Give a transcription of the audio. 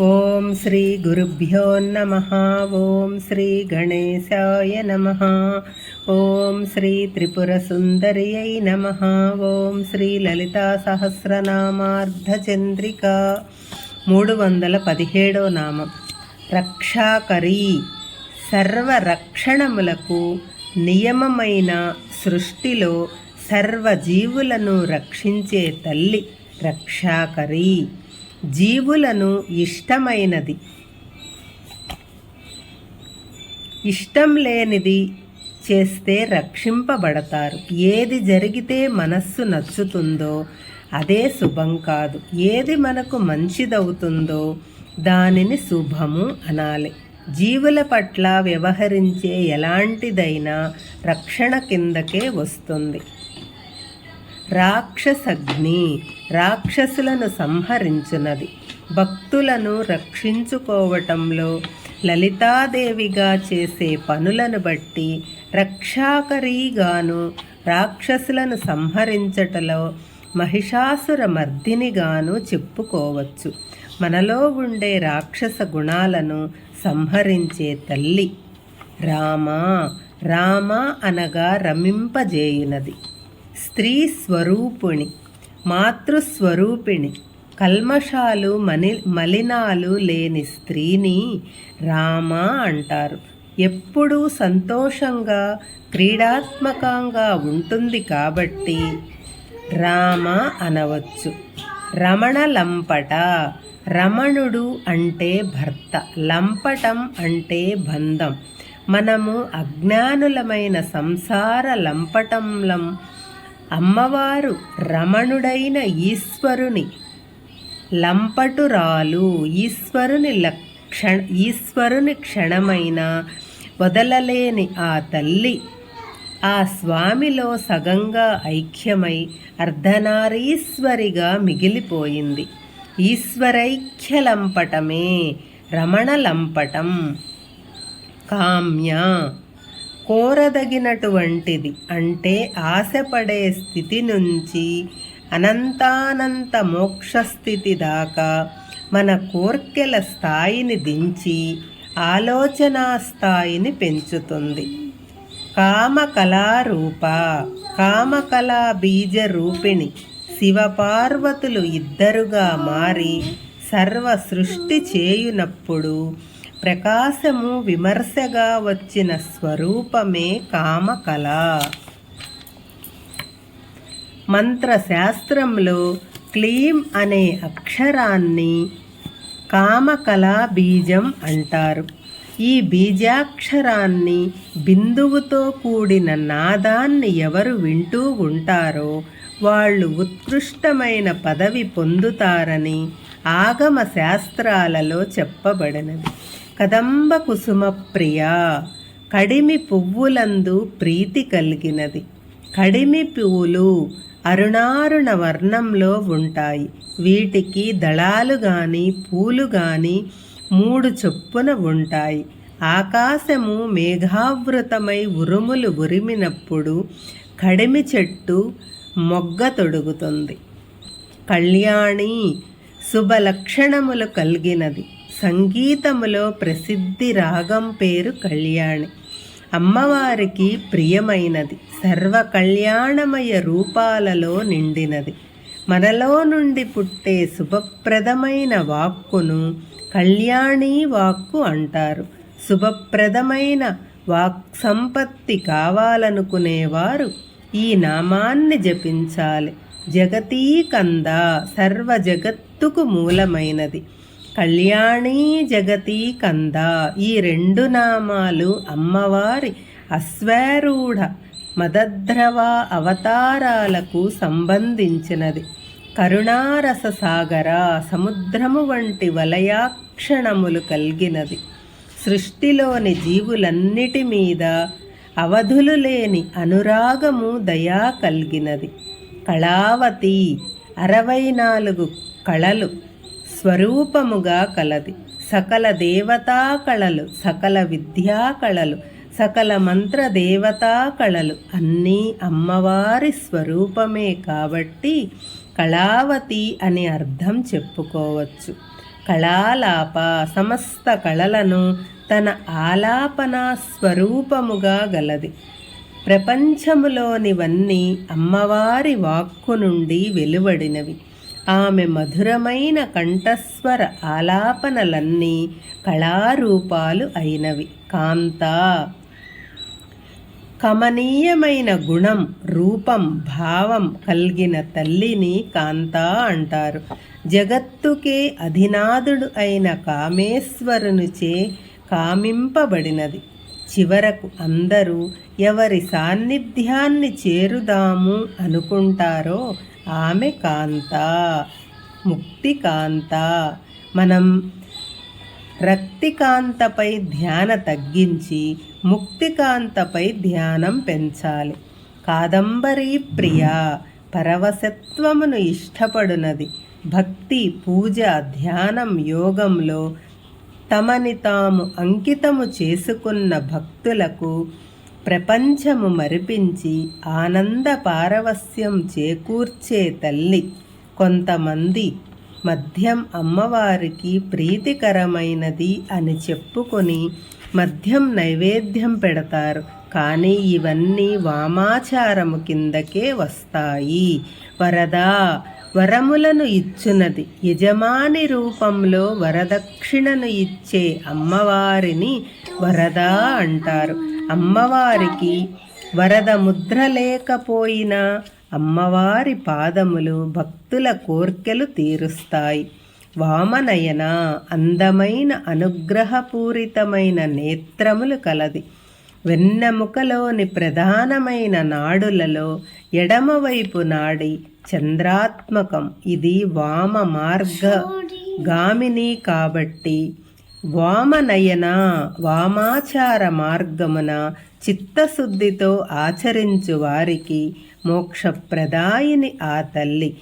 ఓం శ్రీ గురుభ్యో నమ. ఓం శ్రీ గణేశాయ నమ. ఓం శ్రీ త్రిపుర సుందర్యై నమ. ఓం శ్రీ లలితా సహస్రనామార్ధచంద్రిక మూడు వందల పదిహేడో నామం. రక్షాకరీ. సర్వరక్షణములకు నియమమైన సృష్టిలో సర్వజీవులను రక్షించే తల్లి రక్షాకరీ. జీవులను ఇష్టమైనది. ఇష్టం లేనిది చేస్తే రక్షింపబడతారు. ఏది జరిగితే మనస్సు నచ్చుతుందో అదే శుభం కాదు. ఏది మనకు మంచిదవుతుందో దానిని శుభము అనాలి. జీవుల పట్ల వ్యవహరించే ఎలాంటిదైనా రక్షణ కిందకే వస్తుంది. రాక్షసగ్ని రాక్షసులను సంహరించున్నది భక్తులను రక్షించుకోవటంలో లలితాదేవిగా చేసే పనులను బట్టి రక్షాకరీగాను రాక్షసులను సంహరించటలో మహిషాసుర మర్దినిగాను చెప్పుకోవచ్చు. మనలో ఉండే రాక్షస గుణాలను సంహరించే తల్లి రామ రామ అనగా రమింపజేయునది. స్త్రీ స్వరూపుణి మాతృస్వరూపిణి కల్మషాలు మని మలినాలు లేని స్త్రీని రామ అంటారు. ఎప్పుడూ సంతోషంగా క్రీడాత్మకంగా ఉంటుంది కాబట్టి రామ అనవచ్చు. రమణ లంపట రమణుడు అంటే భర్త లంపటం అంటే బంధం. మనము అజ్ఞానులమైన సంసార లంపటంలం అమ్మవారు రమణుడైన ఈశ్వరుని లంపటురాలు. ఈశ్వరుని లక్షణ ఈశ్వరుని క్షణమైన వదలలేని ఆ తల్లి ఆ స్వామిలో సగంగా ఐక్యమై అర్ధనారీశ్వరిగా మిగిలిపోయింది. ఈశ్వరైక్యలంపటమే రమణలంపటం కామ్య కోరదగినటువంటిది అంటే ఆశపడే స్థితి నుంచి అనంతానంత మోక్షస్థితి దాకా మన కోర్కెల స్థాయిని దించి ఆలోచనా స్థాయిని పెంచుతుంది. కామకళారూప కామకళా బీజ రూపిణి శివపార్వతులు ఇద్దరుగా మారి సర్వ సృష్టి చేయునప్పుడు ప్రకాశము విమర్శగా వచ్చిన స్వరూపమే కామకళ. మంత్రశాస్త్రంలో క్లీం అనే అక్షరాన్ని కామకళా బీజం అంటారు. ఈ బీజాక్షరాన్ని బిందువుతో కూడిన నాదాన్ని ఎవరు వింటూ ఉంటారో వాళ్ళు ఉత్కృష్టమైన పదవి పొందుతారని ఆగమ శాస్త్రాలలో చెప్పబడినది. కదంబ కుసుమ ప్రియ కడిమి పువ్వులందు ప్రీతి కలిగినది. కడిమి పువ్వులు అరుణారుణ వర్ణంలో ఉంటాయి. వీటికి దళాలు గాని పూలు గాని మూడు చొప్పున ఉంటాయి. ఆకాశము మేఘావృతమై ఉరుములు ఉరిమినప్పుడు కడిమి చెట్టు మొగ్గ తొడుగుతుంది. కళ్యాణి శుభలక్షణములు కలిగినది. సంగీతములో ప్రసిద్ధి రాగం పేరు కళ్యాణి. అమ్మవారికి ప్రియమైనది సర్వ కళ్యాణమయ రూపాలలో నిండినది. మనలో నుండి పుట్టే శుభప్రదమైన వాక్కును కళ్యాణి వాక్కు అంటారు. శుభప్రదమైన వాక్ సంపత్తి కావాలనుకునేవారు ఈ నామాన్ని జపించాలి. జగతీకంద సర్వ జగత్తుకు మూలమైనది. కళ్యాణీ జగతి కంద. ఈ రెండు నామాలు అమ్మవారి అశ్వారూఢ మదద్రవ అవతారాలకు సంబంధించినది. కరుణారస సాగర సముద్రము వంటి వలయాక్షణములు కలిగినది. సృష్టిలోని జీవులన్నిటి మీద అవధులు లేని అనురాగము దయా కలిగినది. కళావతి అరవై నాలుగు కళలు స్వరూపముగా కలది. సకల దేవతా కళలు సకల విద్యా కళలు సకల మంత్ర దేవతా కళలు అన్నీ అమ్మవారి స్వరూపమే కాబట్టి కళావతి అని అర్థం చెప్పుకోవచ్చు. కళాలాప సమస్త కళలను తన ఆలాపన స్వరూపముగా గలది. ప్రపంచములోనివన్నీ అమ్మవారి వాక్కు నుండి వెలువడినవి. ఆమె మధురమైన కంఠస్వర ఆలాపనలన్నీ కళారూపాలు అయినవి. కాంత! కమనీయమైన గుణం రూపం భావం కలిగిన తల్లిని కాంత అంటారు. జగత్తుకే అధినాథుడు అయిన కామేశ్వరునిచే కామింపబడినది. చివరకు అందరూ ఎవరి సాన్నిధ్యాన్ని చేరుదాము అనుకుంటారో ఆమె కాంత ముక్తి కాంత. మనం రక్తికాంతపై ధ్యాన తగ్గించి ముక్తికాంతపై ధ్యానం పెంచాలి. కాదంబరీ ప్రియ పరవశత్వమును ఇష్టపడునది. భక్తి పూజ ధ్యానం యోగంలో తమని తాము అంకితము చేసుకున్న భక్తులకు ప్రపంచము మరిపించి ఆనంద పారవస్యం చేకూర్చే తల్లి కొంతమంది మద్యం అమ్మవారికి ప్రీతికరమైనది అని చెప్పుకొని మద్యం నైవేద్యం పెడతారు. కానీ ఇవన్నీ వామాచారము కిందకే వస్తాయి. వరదా వరములను ఇచ్చునది. యజమాని రూపంలో వరదక్షిణను ఇచ్చే అమ్మవారిని వరద అంటారు. అమ్మవారికి వరద ముద్ర లేకపోయినా అమ్మవారి పాదములు భక్తుల కోర్కెలు తీరుస్తాయి. వామనయన అందమైన అనుగ్రహపూరితమైన నేత్రములు కలది. వెన్నెముకలోని ప్రధానమైన నాడులలో ఎడమవైపు నాడి చంద్రాత్మకం. ఇది వామ మార్గ గామిని కాబట్టి వామనయన వామాచార మార్గమున చిత్తశుద్ధితో ఆచరించు వారికి మోక్షప్రదాయిని ఆ తల్లి.